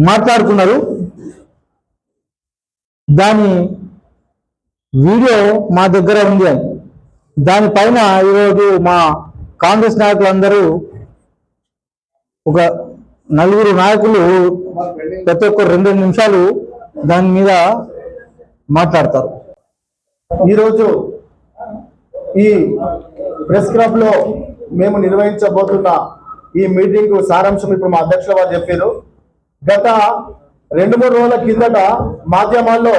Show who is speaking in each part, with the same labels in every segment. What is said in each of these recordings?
Speaker 1: మాట్లాడుకున్నారు. దాని వీడియో మా దగ్గర ఉంది. అని దానిపైన ఈరోజు మా కాంగ్రెస్ నాయకులందరూ ఒక నలుగురు నాయకులు ప్రతి ఒక్క రెండు నిమిషాలు దాని మీద మాట్లాడతారు.
Speaker 2: ఈరోజు ఈ ప్రెస్ క్లబ్లో మేము నిర్వహించబోతున్న ఈ మీటింగ్ సారాంశం ఇప్పుడు మా అధ్యక్షుల వారు చెప్పారు. గత రెండు మూడు రోజుల కిందట మాధ్యమాల్లో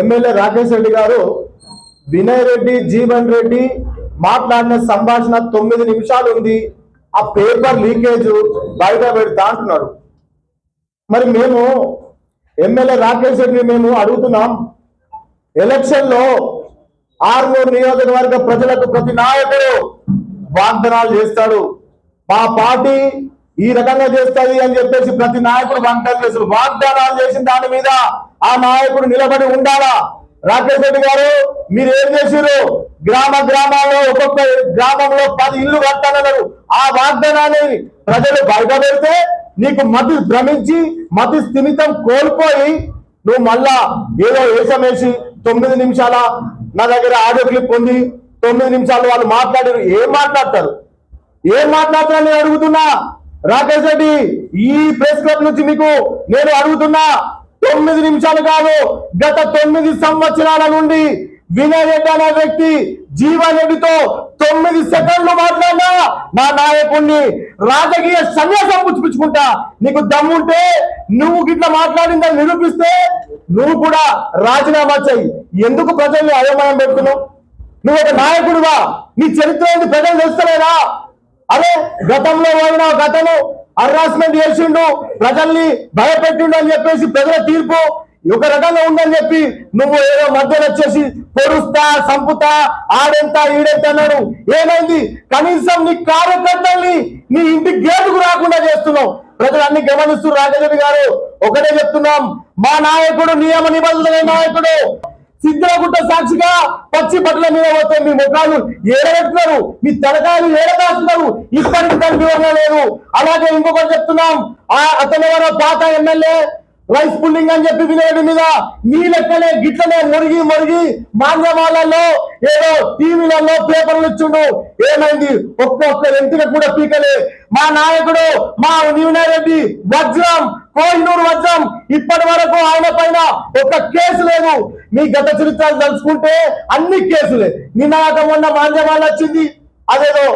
Speaker 2: ఎమ్మెల్యే రాకేష్ రెడ్డి గారు వినయ్ రెడ్డి జీవన్ రెడ్డి మాట్లాడిన సంభాషణ తొమ్మిది నిమిషాలు ఉంది. ఆ పేపర్ లీకేజ్ బయట పెడతా అంటున్నారు. మరి మేము ఎమ్మెల్యే రాకేష్ రెడ్డి మేము అడుగుతున్నాం. ఎలక్షన్లో లో నియోజకవర్గ ప్రజలకు ప్రతి నాయకుడు వాగ్దానాలు చేస్తాడు. మా పార్టీ ఈ రకంగా చేస్తుంది అని చెప్పేసి ప్రతి నాయకుడు వంటలు చేసి వాగ్దానాలు చేసిన దాని మీద ఆ నాయకుడు నిలబడి ఉండాలా? రాకేష్ రెడ్డి గారు మీరు ఏం చేసారు గ్రామ గ్రామాల్లో ఒక్కొక్క గ్రామంలో పది ఇల్లు కట్టాలన్నారు. ఆ వాగ్దానాన్ని ప్రజలు బయటపెడితే నీకు మతి భ్రమించి మతి స్థిమితం కోల్పోయి నువ్వు మళ్ళా ఏదో వేషం వేసి తొమ్మిది నిమిషాల నా దగ్గర ఆడియో క్లిప్ ఉంది తొమ్మిది నిమిషాలు వాళ్ళు మాట్లాడారు. ఏం మాట్లాడతారు? ఏం మాట్లాడతారు నేను అడుగుతున్నా? రాకేష్ రెడ్డి ఈ ప్రెస్ క్లబ్ నుంచి మీకు నేను అడుగుతున్నా తొమ్మిది నిమిషాలు కాదు గత తొమ్మిది సంవత్సరాల నుండి వినయ్ రెడ్డి అనే వ్యక్తి జీవన్ రెడ్డితో తొమ్మిది సెకండ్లు మాట్లాడినా నా నాయకుడిని రాజకీయ సన్యాసం పుచ్చుకుంటా నీకు దమ్ముంటే నువ్వు గిట్లా మాట్లాడిందని నిరూపిస్తే నువ్వు కూడా రాజీనామా చెయ్యి. ఎందుకు ప్రజల్ని అయోమయం పెడుతున్నావు నువ్వు ఒక నాయకుడుగా నీ చరిత్ర ఏంటి ప్రజలు తెలుస్తలేదా? అదే గతంలో పోయిన గతను హరాస్మెంట్ చేసిండు ప్రజల్ని భయపెట్టిండు అని చెప్పేసి ప్రజల తీర్పు ఒక రకంగా ఉందని చెప్పి నువ్వు ఏదో మధ్యలో వచ్చేసి పొడుస్తా సంపుతా ఆడెంత ఈడెంత అన్నాడు. ఏమైంది? కనీసం నీ కార్యకర్తల్ని నీ ఇంటి గేటుకు రాకుండా చేస్తున్నావు. ప్రజలు అన్ని గమనిస్తూ రాజరెడ్డి గారు. ఒకటే చెప్తున్నాం మా నాయకుడు నియమ నిబంధనల నాయకుడు. సిద్ధగుట్ట సాక్షిగా పచ్చి బట్టల మీద పోతే మీ ముఖాలు ఏడబెడుతున్నారు మీ తలకాయలు ఏడదాస్తున్నారు ఇప్పటికి దాని వివరణ లేదు. అలాగే ఇంకొకటి చెప్తున్నాం. ఆ అతను ఎవరో పాత ఎమ్మెల్యే రైస్ పుల్లింగ్ అని చెప్పి వినేది మీద నీ లెక్కనే గిట్లనే మురిగి మురిగి మాధ్యమాలలో ఏదో టీవీలలో పేపర్లు ఇచ్చిండు. ఏమైంది? ఒక్కొక్క ఎంటిక కూడా పీకలే. మా నాయకుడు మా నీవనారెడ్డి వజ్రం కోహినూరు వజ్రం ఇప్పటి వరకు ఆయన పైన ఒక కేసు లేదు. మీ గత చరిత్రలు తలుచుకుంటే అన్ని కేసులే. నినాదం ఉన్న మొన్న వచ్చింది. అదేదో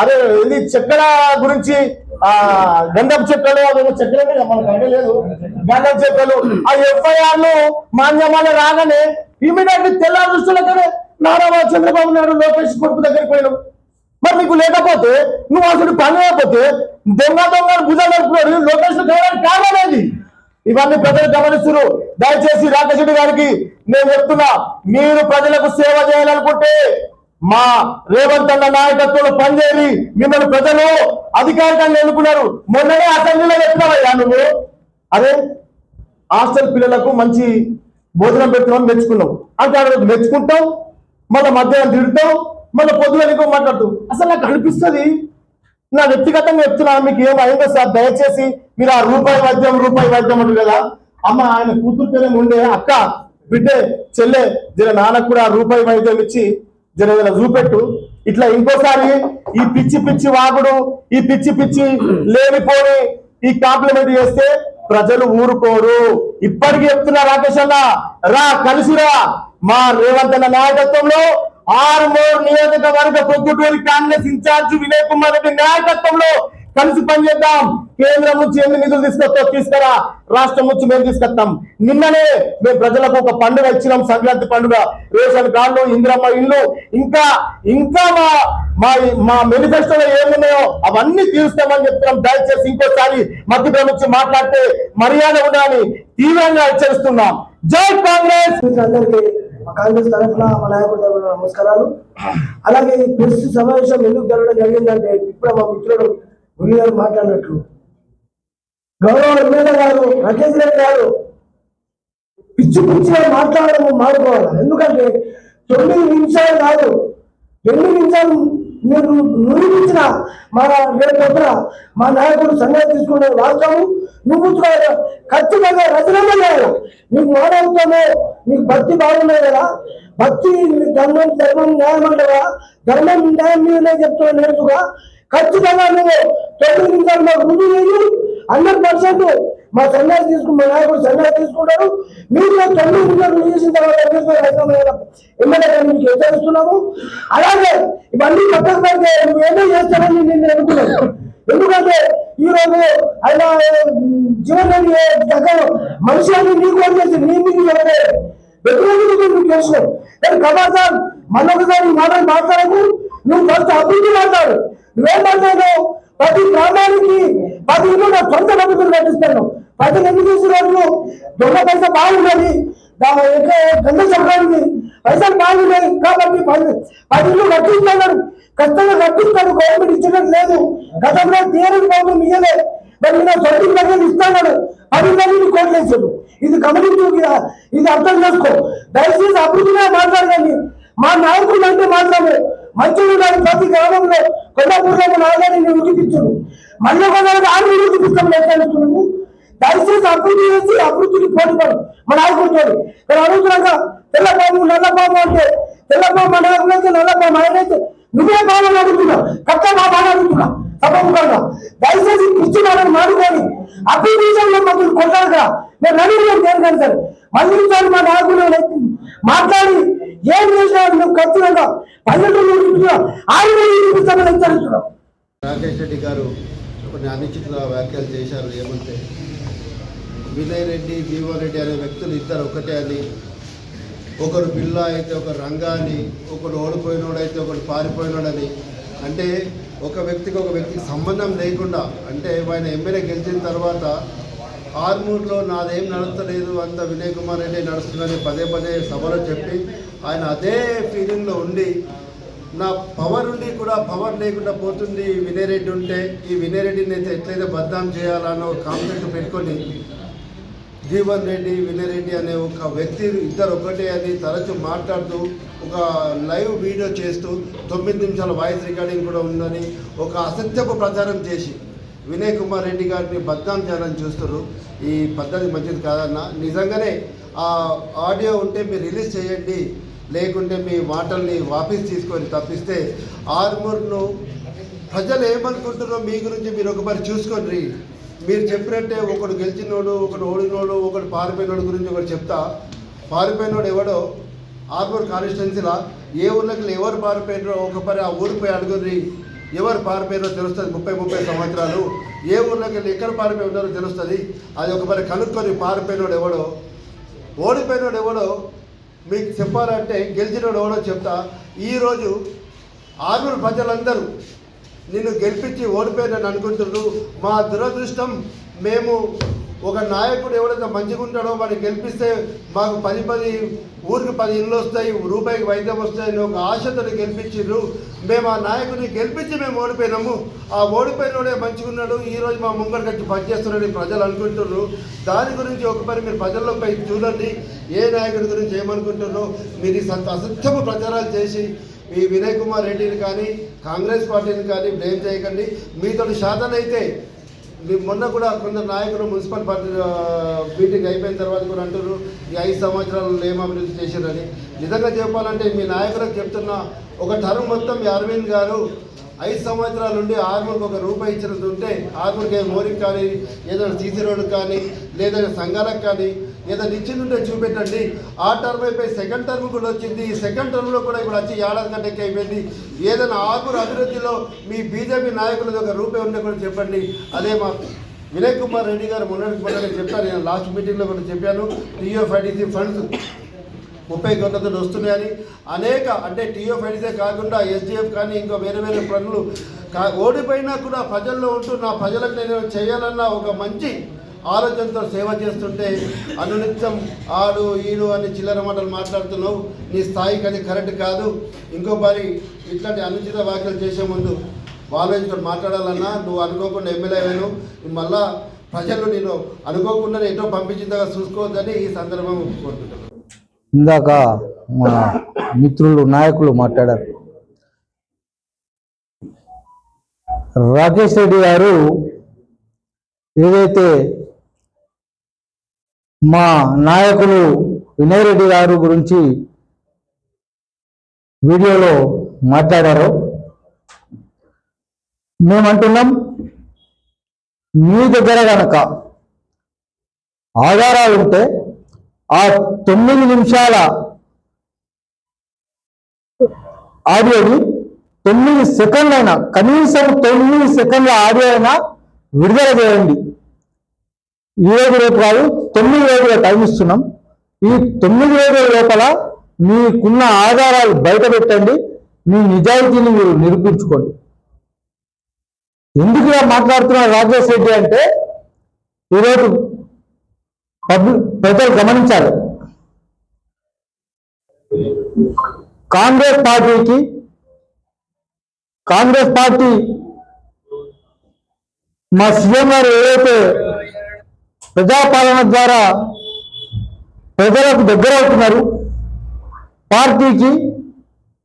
Speaker 2: అదే ఇది చక్కెర గురించి ఆ గంధపు చెక్కలు అదేమో చక్కెర అంటే మనకు అడగలేదు లేదు. చెక్కలు ఆ ఎఫ్ఐఆర్లు మాన్యమాల రాగానే ఇమీడియట్లీ తెల్లారి దృష్టిలోనే నారా చంద్రబాబు నాయుడు లోకేష్ కొడుకు దగ్గరికి పోయినాం మరి నీకు లేకపోతే నువ్వు అసలు పని లేకపోతే దొంగ దొంగ భుజాలు నడుపుకోడు లోకేష్ కావాలేదు ఇవన్నీ ప్రజలు గమనిస్తున్నారు. దయచేసి రాకేష్ రెడ్డి గారికి నేను చెప్తున్నా మీరు ప్రజలకు సేవ చేయాలనుకుంటే మా రేవంత్ అన్న నాయకత్వంలో పనిచేయాలి మిమ్మల్ని ప్రజలు అధికారికంగా ఎన్నుకున్నారు. మొన్ననే అసెంబ్లీలో చెప్తున్నావయ్యా నువ్వు. అదే హాస్టల్ పిల్లలకు మంచి భోజనం పెడుతున్నాం మెచ్చుకున్నావు. అంటే రోజు మెచ్చుకుంటాం మళ్ళీ మధ్యాహ్నం తిడతాం మళ్ళీ పొద్దున ఇంకో అసలు నాకు అనిపిస్తుంది నా వ్యక్తిగతంగా చెప్తున్నా మీకు ఏం అయిందో సార్. దయచేసి మీరు ఆ రూపాయి వైద్యం రూపాయి వైద్యం అంటారు కదా. అమ్మ ఆయన కూతురు పేరు ఉండే అక్క బిడ్డే చెల్లె జర నాన్నకు కూడా ఆ రూపాయి వైద్యం ఇచ్చి జర చూపెట్టు. ఇట్లా ఇంకోసారి ఈ పిచ్చి పిచ్చి వాగుడు ఈ పిచ్చి పిచ్చి లేనిపోని ఈ కాంప్లిమెంట్ చేస్తే ప్రజలు ఊరుకోరు. ఇప్పటికీ చెప్తున్నా రాకేష్ అన్న రా కలిసిరా. మా రేవంత్ అన్న నాయకత్వంలో ఆరుమూరు నియోజకవర్గ పొద్దుటూరి కాంగ్రెస్ ఇన్ఛార్జ్ వినయ్ కుమార్ రెడ్డి నాయకత్వంలో కలిసి పనిచేద్దాం. కేంద్రం నుంచి ఎన్ని నిధులు తీసుకొస్తా తీసుకురా? రాష్ట్రం నుంచి మేము తీసుకొస్తాం. నిన్ననే మేము ప్రజలకు ఒక పండుగ ఇచ్చినాం. సంక్రాంతి పండుగ. రేషన్ కార్డు ఇందిరమ్మ ఇల్లు ఇంకా ఇంకా మా మా మా మేనిఫెస్టోలో ఏమున్నాయో అవన్నీ తీరుస్తామని చెప్తున్నాం. దయచేసి ఇంకోసారి మధ్య నుంచి మాట్లాడితే మర్యాద ఉండాలని తీవ్రంగా హెచ్చరిస్తున్నాం. జై కాంగ్రెస్!
Speaker 3: అందరికీ కాంగ్రెస్ తరఫున మా నాయకుడు తరఫున నమస్కారాలు. అలాగే ఈ ప్రెస్ సమావేశం ఎందుకు జరగడం జరిగిందంటే ఇప్పుడు మా మిత్రుడు గురి గారు మాట్లాడినట్లు. గౌరవ ఎమ్మెల్యే గారు రకేష్ రెడ్డి గారు పిచ్చి పిచ్చిగా మాట్లాడడం మానుకోవాలి. ఎందుకంటే తొమ్మిది నిమిషాలు కాదు ఎనిమిది నిమిషాలు మీరు నిరూపించిన మన రేపు పొద్దున మా నాయకుడు సంగతి తీసుకునే వాస్తవం. నువ్వు ఖచ్చితంగా రచన చేయాలి. నీకు మానవత్వము నీకు భక్తి బాగున్నాయి కదా భక్తి ధర్మం ధర్మం న్యాయం అంటవా ధర్మం న్యాయం మీదనే చెప్తున్నా నేర్చుగా ఖచ్చితంగా నువ్వు తొమ్మిది నిమిషాలు మాకు రుజువు హండ్రెడ్ పర్సెంట్ మా సన్యాసి తీసుకుని మా నాయకుడు సన్యాసి తీసుకుంటారు మీరు తొమ్మిది నిమిషాలు రుజువు చేసిన తర్వాత ఎమ్మెల్యే మీకు హెచ్చరిస్తున్నాము. అలాగే ఇవన్నీ పక్కన పెడితే నువ్వు ఏమో చేస్తానని నేను అనుకున్నాను. ఎందుకంటే ఈ రోజు ఆయన జీవనం రెడ్డి దగ్గర మనిషి అని నీకు వచ్చేసి నీ మీకు ఎవరే ఎటువంటి నువ్వు చేసినావు మళ్ళొకసారి ఈ మాటలు మాట్లాడకు. నువ్వు ఫస్ట్ అభివృద్ధి మాట్లాడు. నువ్వేం మాట్లాడావు ప్రతి గ్రామానికి ప్రతి ఇల్లు నా సొంత డబ్బులు కట్టిస్తాను ప్రతి ఎందుకు చేసిన రోజు దొంగ పైసా బాగుండాలి గంగ చెప్పడానికి పైసలు బాగున్నాయి కాబట్టి పది పది ఇల్లు కట్టిస్తాడు ఖచ్చితంగా కట్టిస్తాడు గవర్నమెంట్ ఇచ్చినట్టు లేదు. గతంలో తీరని బాబు ఇయ్యలే మరి నా సొంత దగ్గర ఇస్తాడు పది మందిని కోట్లేసాడు ఇది గమనించు ఇది అర్థం చేసుకో. దయచేసి అభివృద్ధిగా మాట్లాడండి. మా నాయకులు అంటే మాత్రమే మంచిగా ఉండాలి ప్రతి గ్రామంలో కొండపూర్లో నాయకుడిని ఉడిపించాడు మళ్ళీ కొందరు ఆరు ఉడిపిస్తాం లేకపోతున్నాము దయచేసి అభివృద్ధి చేసి అభివృద్ధికి పోటీపడు. మా నాయకుడితో నేను అడుగుతున్నాక తెల్లపాము నల్లపాము అంటే తెల్లపాము మా నాయకుడు అయితే నల్లపాము ఆయన అయితే నువ్వే బాగా అడుగుతున్నావు కట్ట మా బాగా అడుగుతున్నావు తప్పకుండా. దయచేసి పిచ్చి వాళ్ళని మాడుకొని అభివృద్ధి విషయంలో మమ్మల్ని కొట్టాడుగా మేము నలుగురు దేనికని సరే మళ్ళీ మా నాయకులు మాట్లాడి ఏం చేసినా నువ్వు ఖచ్చితంగా పల్లెటూరు ఆయన చూపిస్తామని హెచ్చరిస్తున్నాం
Speaker 4: రాకేష్ రెడ్డి గారు కొన్ని అనుచిత వ్యాఖ్యలు చేశారు. ఏమంటే వినయ్ రెడ్డి జీవన్ రెడ్డి అనే వ్యక్తులు ఇద్దరు ఒకటే అని ఒకరు పిల్ల అయితే ఒకరు రంగా అని ఒకడు ఓడిపోయినోడు అయితే ఒకడు పారిపోయినోడని. అంటే ఒక వ్యక్తికి ఒక వ్యక్తికి సంబంధం లేకుండా అంటే ఆయన ఎమ్మెల్యే గెలిచిన తర్వాత ఆర్మూర్లో నాదేం నడుస్తలేదు అంత వినయ్ కుమార్ రెడ్డి నడుస్తుందని పదే పదే సభలో చెప్పి ఆయన అదే ఫీలింగ్లో ఉండి నా పవర్ ఉండి కూడా పవర్ లేకుండా పోతుంది వినయ్ రెడ్డి ఉంటే ఈ వినయ్ రెడ్డిని అయితే ఎట్లయితే బద్నాం చేయాలనో కాన్సెప్ట్ పెట్టుకొని జీవన్ రెడ్డి వినయ్ రెడ్డి అనే ఒక వ్యక్తి ఇద్దరు ఒకటే అని తరచూ మాట్లాడుతూ ఒక లైవ్ వీడియో చేస్తూ తొమ్మిది నిమిషాల వాయిస్ రికార్డింగ్ కూడా ఉందని ఒక అసత్యపు ప్రచారం చేసి వినయ్ కుమార్ రెడ్డి గారిని బద్నాం చేయాలని చూస్తారు ఈ పద్ధతి మంచిది కాదన్న. నిజంగానే ఆ ఆడియో ఉంటే మీరు రిలీజ్ చేయండి. లేకుంటే మీ మాటల్ని వాపస్ తీసుకొని తప్పిస్తే ఆర్మూర్ను ప్రజలు ఏమనుకుంటున్నారో మీ గురించి మీరు ఒకసారి చూసుకోండి మీరు చెప్పినట్టే ఒకడు గెలిచినోడు ఒకడు ఓడినోడు ఒకడు పారిపోయినోడు గురించి ఒకటి చెప్తా. పారిపోయినోడు ఎవడో? ఆర్మూర్ కాన్స్టిట్యున్సీలా ఏ ఊర్లోకి ఎవరు పారిపోయినారో ఒక పరి ఆ ఊరిపోయి అడుగురి ఎవరు పారిపోయారో తెలుస్తుంది ముప్పై ముప్పై సంవత్సరాలు. ఏ ఊర్లోకి వెళ్ళి ఎక్కడ పారిపోయి ఉన్నారో తెలుస్తుంది. అది ఒక మరి కనుక్కొని పారిపోయినోడు ఎవడో? ఓడిపోయినోడు ఎవడో? మీకు చెప్పాలంటే గెలిచినోడు ఎవడో చెప్తా. ఈరోజు ఆరుగురు ప్రజలందరూ నిన్ను గెలిపించి ఓడిపోయానని అనుకుంటున్నారు. మా దురదృష్టం మేము ఒక నాయకుడు ఎవడైతే మంచిగా ఉంటాడో వాడిని గెలిపిస్తే మాకు పది పది ఊరికి పది ఇళ్ళు వస్తాయి రూపాయికి వైద్యం వస్తాయని ఒక ఆశతో గెలిపించారు మేము ఆ నాయకుడిని గెలిపించి మేము ఓడిపోయినాము. ఆ ఓడిపోయినోడే మంచిగా ఉన్నాడు. ఈరోజు మా ముంగడికి కట్టి పనిచేస్తున్నాడని ప్రజలు అనుకుంటున్నారు. దాని గురించి ఒకసారి మీరు ప్రజల్లోపై చూడండి. ఏ నాయకుడి గురించి ఏమనుకుంటున్నారో? మీరు అసత్యము ప్రచారాలు చేసి ఈ వినయ్ కుమార్ రెడ్డిని కానీ కాంగ్రెస్ పార్టీని కానీ బ్లేమ్ చేయకండి. మీతో శాతం అయితే మీ మొన్న కూడా కొందరు నాయకులు మున్సిపల్ పార్టీ మీటింగ్ అయిపోయిన తర్వాత కూడా అంటారు ఈ ఐదు సంవత్సరాలు ఏం అభివృద్ధి చేశారని. నిజంగా చెప్పాలంటే మీ నాయకులకు చెప్తున్న ఒక టర్మ్ మొత్తం అరవింద్ గారు ఐదు సంవత్సరాల నుండి ఆర్మూర్కి ఒక రూపాయి ఇచ్చినది ఉంటే ఆర్మూర్కి మోరికి కానీ ఏదైనా సీసీ రోడ్డు కానీ లేదైనా సంఘాలకు కానీ ఏదైనా ఇచ్చిందంటే చూపెట్టండి. ఆ టర్మ్ అయిపోయి సెకండ్ టర్మ్ కూడా వచ్చింది. ఈ సెకండ్ టర్మ్లో కూడా ఇప్పుడు వచ్చి ఏడాది కంటే అయిపోయింది. ఏదైనా ఆర్మూర్ అభివృద్ధిలో మీ బీజేపీ నాయకులది ఒక రూపాయి ఉంటే కూడా చెప్పండి. అదే మా వినయ్ కుమార్ రెడ్డి గారు మొన్నటికి మొన్న చెప్పాను నేను లాస్ట్ మీటింగ్లో కూడా చెప్పాను. టీఎఫ్ఐడిసి ఫండ్స్ ముప్పై కోట్లతో వస్తున్నాయని అనేక అంటే టీఎఫ్ఐడిసే కాకుండా ఎస్డిఎఫ్ కానీ ఇంకా వేరే వేరే పనులు కా ఓడిపోయినా కూడా ప్రజల్లో ఉంటూ నా ప్రజలకు నేను చేయాలన్న ఒక మంచి ఆలోచనతో సేవ చేస్తుంటే అనునిత్యం ఆడు ఈడు అని చిల్లర మాటలు మాట్లాడుతున్నావు. నీ స్థాయికి అది కరెక్ట్ కాదు. ఇంకో మరి ఇట్లాంటి అనుచిత వ్యాఖ్యలు చేసే ముందు ఆలోచించుకొని మాట్లాడాలన్నా? నువ్వు అనుకోకుండా ఎమ్మెల్యే అయ్యాను మళ్ళా ప్రజలు నేను అనుకోకుండా ఎటో పంపించిందాగా చూసుకోవద్దని ఈ సందర్భం కోరుకుంటున్నాను.
Speaker 1: ఇందాక మా మిత్రులు నాయకులు మాట్లాడారు. రాకేష్ రెడ్డి గారు ఏదైతే మా నాయకులు వినయ్ రెడ్డి గారు గురించి వీడియోలో మాట్లాడారో మేమంటున్నాం మీ దగ్గర కనుక ఆధారాలు ఉంటే ఆ తొమ్మిది నిమిషాల ఆడియోని తొమ్మిది సెకండ్లు అయినా కనీసం తొమ్మిది సెకండ్ల ఆడియో అయినా విడుదల చేయండి. ఈరోజు రేపు కాదు తొమ్మిది రోజులు టైం ఇస్తున్నాం. ఈ తొమ్మిది రోజుల లోపల మీకున్న ఆధారాలు బయట పెట్టండి. మీ నిజాయితీని మీరు నిరూపించుకోండి. ఎందుకు మాట్లాడుతున్నారు రాజేష్ రెడ్డి అంటే ఈరోజు ప్రజలు గమనించాలి. కాంగ్రెస్ పార్టీకి కాంగ్రెస్ పార్టీ మా సీఎం గారు ఏదైతే ప్రజాపాలన ద్వారా ప్రజలకు దగ్గర అవుతున్నారు పార్టీకి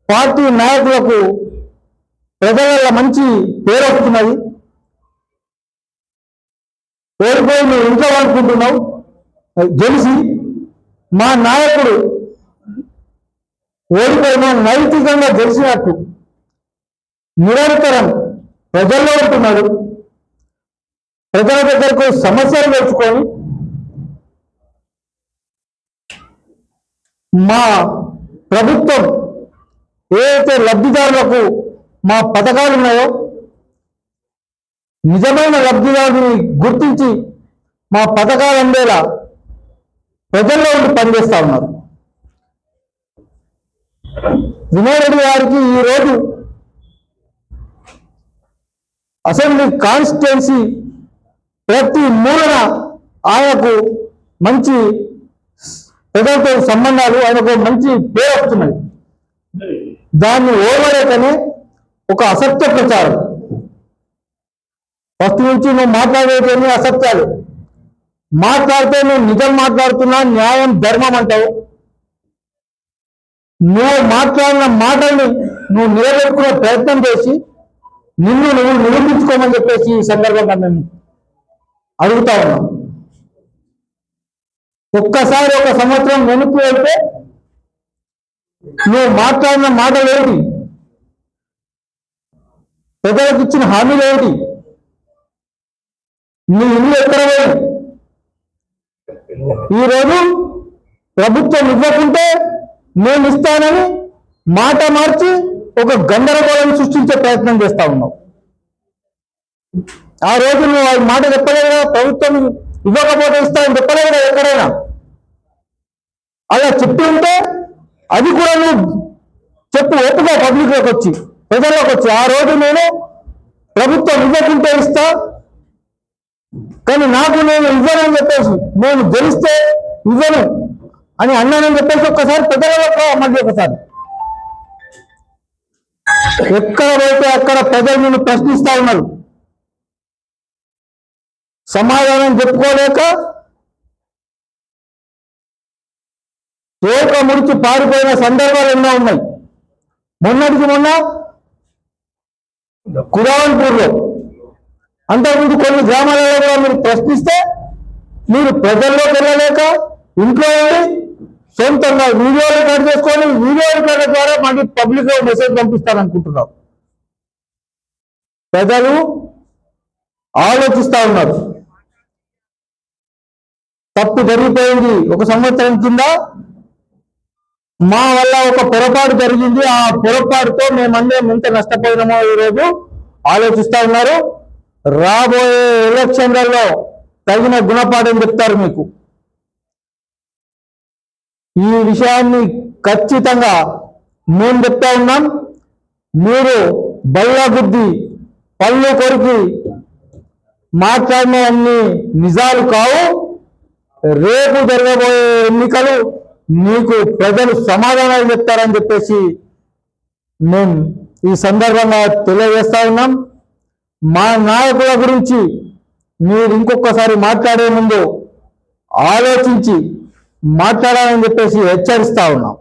Speaker 1: పార్టీ నాయకులకు ప్రజల మంచి పేరు వస్తున్నది. ఓడిపోయి నువ్వు ఇంట్లో అనుకుంటున్నావు గెలిచి మా నాయకుడు ఓడిపోయిన నైతికంగా గెలిచినట్టు నిరంతరం ప్రజల్లో ఉంటున్నాడు. ప్రజల దగ్గరకు సమస్యలు తెచ్చుకొని మా ప్రభుత్వం ఏదైతే లబ్ధిదారులకు మా పథకాలు ఉన్నాయో నిజమైన లబ్ధిదారుని గుర్తించి మా పథకాలు అందేలా ప్రజల్లో ఉండి పనిచేస్తా ఉన్నారు. వినోరెడ్డి గారికి ఈ రోజు అసెంబ్లీ కాన్స్టిట్యున్సీ ప్రతి మూలన ఆయనకు మంచి ప్రజలతో సంబంధాలు ఆయనకు మంచి పేరు వస్తున్నాయి. దాన్ని ఓవలేకనే ఒక అసత్య ప్రచారం. ఫస్ట్ నుంచి నువ్వు మాట్లాడేటన్ని అసత్యాలు. మాట్లాడితే నువ్వు నిజం మాట్లాడుతున్నా న్యాయం ధర్మం అంటావు. నువ్వు మాట్లాడిన మాటల్ని నువ్వు నిలబెట్టుకునే ప్రయత్నం చేసి నిన్ను నువ్వు నిరూపించుకోమని చెప్పేసి ఈ సందర్భంగా మేము అడుగుతా ఉన్నాం. ఒక్కసారి ఒక సంవత్సరం వెనుక్కు వెళ్తే నువ్వు మాట్లాడిన మాటలు ఏమిటి ప్రజలకు ఇచ్చిన హామీలు ఏమిటి నీ ఇల్లు ఎక్కడ పోయి ఈరోజు ప్రభుత్వం ఇవ్వకుంటే నేను ఇస్తానని మాట మార్చి ఒక గందరగోళం సృష్టించే ప్రయత్నం చేస్తా ఉన్నావు ఆ రోజు నువ్వు ఆ మాట చెప్పలేదు కదా ప్రభుత్వం ఇవ్వకపోతే ఇస్తానని చెప్పలేదు కదా ఎక్కడైనా. అలా చెప్పి ఉంటే అది కూడా నువ్వు చెప్పు ఒప్పుకో పబ్లిక్లోకి వచ్చి ప్రజల్లోకి వచ్చి. ఆ రోజు నేను ప్రభుత్వం ఇవ్వకుంటే ఇస్తా కానీ నాకు నేను ఇవ్వనని చెప్పేసి నేను గెలిస్తే ఇవ్వను అని అన్నానని చెప్పేసి ఒక్కసారి ప్రజలకు మళ్ళీ ఒకసారి. ఎక్కడ పోతే అక్కడ ప్రజలు నిన్ను ప్రశ్నిస్తా ఉన్నారు. సమాధానం చెప్పుకోలేక తోక ముడిచి పారిపోయిన సందర్భాలు ఎన్నో ఉన్నాయి. మొన్నటికి మొన్న కురావన్పూర్లో అంతకుముందు కొన్ని గ్రామాలలో కూడా మీరు ప్రశ్నిస్తే మీరు ప్రజల్లోకి వెళ్ళలేక ఇంట్లో ఉండి సొంతంగా వీడియో రికార్డ్ చేసుకొని వీడియో రికార్డు ద్వారా మళ్ళీ పబ్లిక్లో మెసేజ్ పంపిస్తారనుకుంటున్నారు ప్రజలు ఆలోచిస్తా ఉన్నారు. తప్పు జరిగిపోయింది ఒక సంవత్సరం కింద మా వల్ల ఒక పొరపాటు జరిగింది. ఆ పొరపాటుతో మేమందరం ఎంత నష్టపోయినామో ఈరోజు ఆలోచిస్తా ఉన్నారు. రాబోయే ఎలక్షన్లలో తగిన గుణపాఠం చెప్తారు మీకు. ఈ విషయాన్ని ఖచ్చితంగా మేము చెప్తా ఉన్నాం. మీరు బల్ల బుద్ధి పళ్ళు కొరికి మాట్లాడిన అన్ని నిజాలు కావు. రేపు జరగబోయే ఎన్నికలు నీకు ప్రజలు సమాధానాలు చెప్తారని చెప్పేసి మేము ఈ సందర్భంగా తెలియజేస్తా ఉన్నాం. మా నాయకుల గురించి మీరు ఇంకొకసారి మాట్లాడే ముందు ఆలోచించి మాట్లాడాలని చెప్పేసి హెచ్చరిస్తా ఉన్నాం.